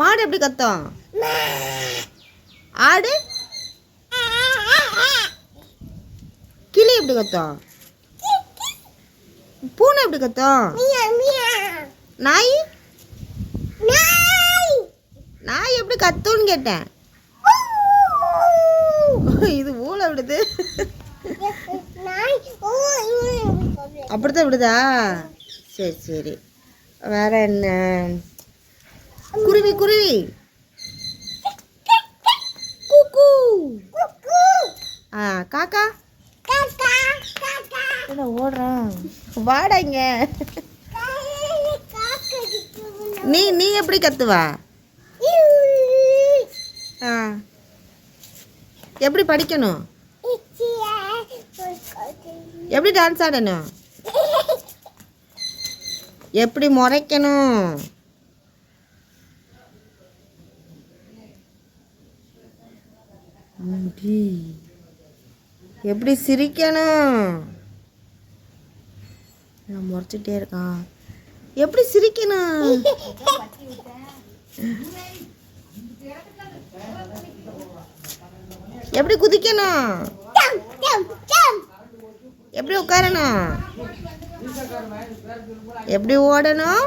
மாடு எப்படி கத்தும்? ஆடு? கிளி எப்படி கத்தும்? பூனை எப்படி கத்தும்? நாய்? நாய் எப்படி கத்தும்னு கேட்டேன். இது ஊழ விடுது. அப்படித்தான் விடுதா? சரி சரி. வேற என்ன? குருவி குருவி. கூக்கு. ஆ காக்கா. என்ன ஓடுறான்? வாடா இங்க நீ நீ எப்படி கத்துவா? ஆ. எப்படி படிக்கணும்? எப்படி டான்ஸ் ஆடணும்? எப்படி முறைக்கணும்? முடி. எப்படி சிரிக்கணும்? நான் முறைச்சிட்டே இருக்கான். எப்படி சிரிக்கணும்? எப்படி குதிக்கணும்? எப்படி உட்காரணும்? எப்படி ஓடணும்?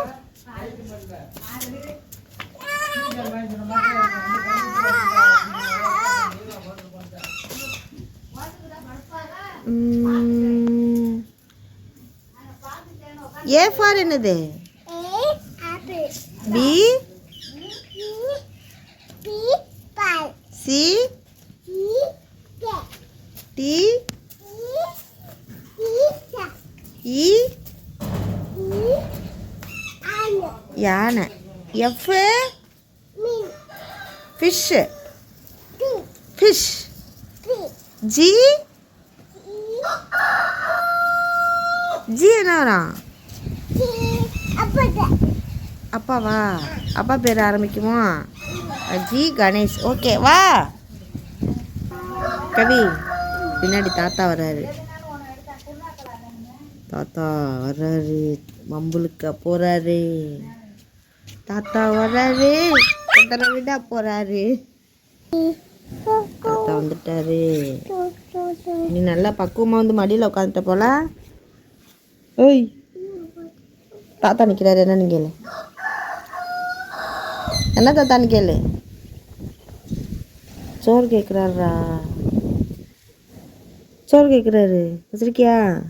ஏ ஃபார் என்னது? பி? சி? டி? இ யானை. F? Fish. Fish. G? G என்ன வரும் அப்பாவா? அப்பா பேர் ஆரம்பிக்குமா? ஜி கணேஷ். ஓகே வா. கவி பின்னாடி தாத்தா வர்றாரு. தாத்தா வர்றாரு. மம்புளுக்க போறாரு. தாத்தா வர்றாரு. விட போறாரு. தாத்தா வந்துட்டாரு. நீ நல்லா பக்குவமாக வந்து மடியில் உட்காந்துட்ட போல. ஓய். தாத்தா நிற்கிறாரு என்னன்னு கேளு. என்ன தாத்தான்னு கேளு. சோறு கேட்குறாரா சோறு கேட்குறாரு வச்சிருக்கியா?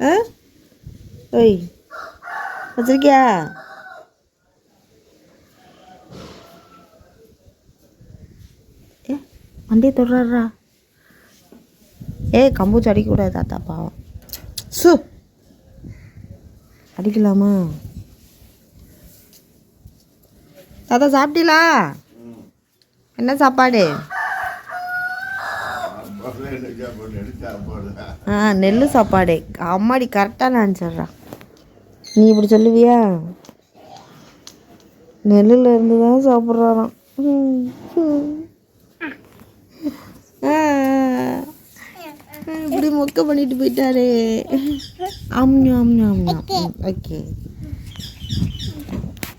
ஆ? ஓய். வச்சிருக்கியா? ஏ வண்டியை தொடுறாரா ஏய் கம்பூச்சி அடிக்கக்கூடாது தாத்தா பாவம். சு. அடிக்கலாமா? தாத்தா சாப்பிட்டீங்களா? என்ன சாப்பாடு? ஆ நெல் சாப்பாடு. அம்மாடி கரெக்டாக நான் சொல்கிறேன் நீ இப்படி சொல்லுவியா? நெல்லில் இருந்து தான் சாப்பிட்றாராம் ம், ம். ஆ, இப்படி மொக்க பண்ணிட்டு போயிட்டாரு. ஆம்ஞா ஆம்ஞா ஆம்ஞா ஓகே.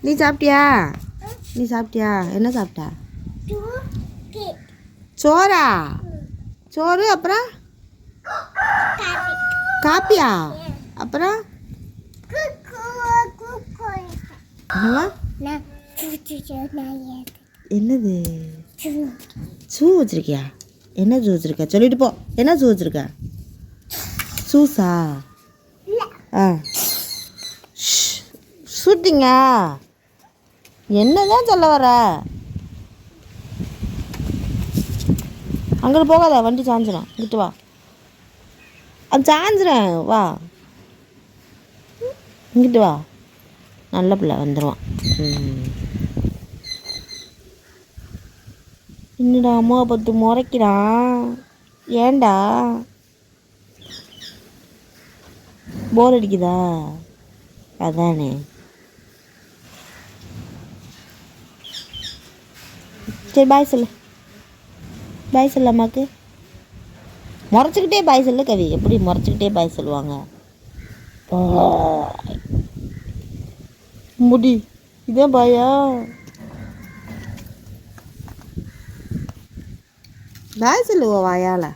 நீ சாப்பிட்டியா? நீ சாப்பிட்டியா? என்ன சாப்பிட்டா? சோறா? சோறு அப்புறம்? காப்பியா? அப்புறம்? என்னது? ஷூ வச்சிருக்கியா? என்ன ஷூ வச்சிருக்க? சொல்லிட்டு போ. என்ன ஷூ வச்சிருக்க? ஷூஸா ஆ. ஷூட்டிங்கா என்னதான் சொல்ல வர? அங்கிட்டு போகாத வண்டி சாஞ்சிடும் இங்கிட்டு வா. அது சாஞ்சிடும் வா. இங்கிட்டு வா. நல்ல பிள்ளை வந்துடுவான் ம். என்னடா அம்மாவை பார்த்து முறைக்கிறான்? ஏன்டா? போர் அடிக்குதா? அதானே. சரி பாய் சொல்லு. பாய் சொல்லு அம்மாவுக்கு முறைச்சிக்கிட்டே பாய் சொல்லு கவி. எப்படி முறைச்சிக்கிட்டே பாய் சொல்லுவாங்க? முடி. இதான் பாயா பாய் சொல்லுவோம் வாயால்.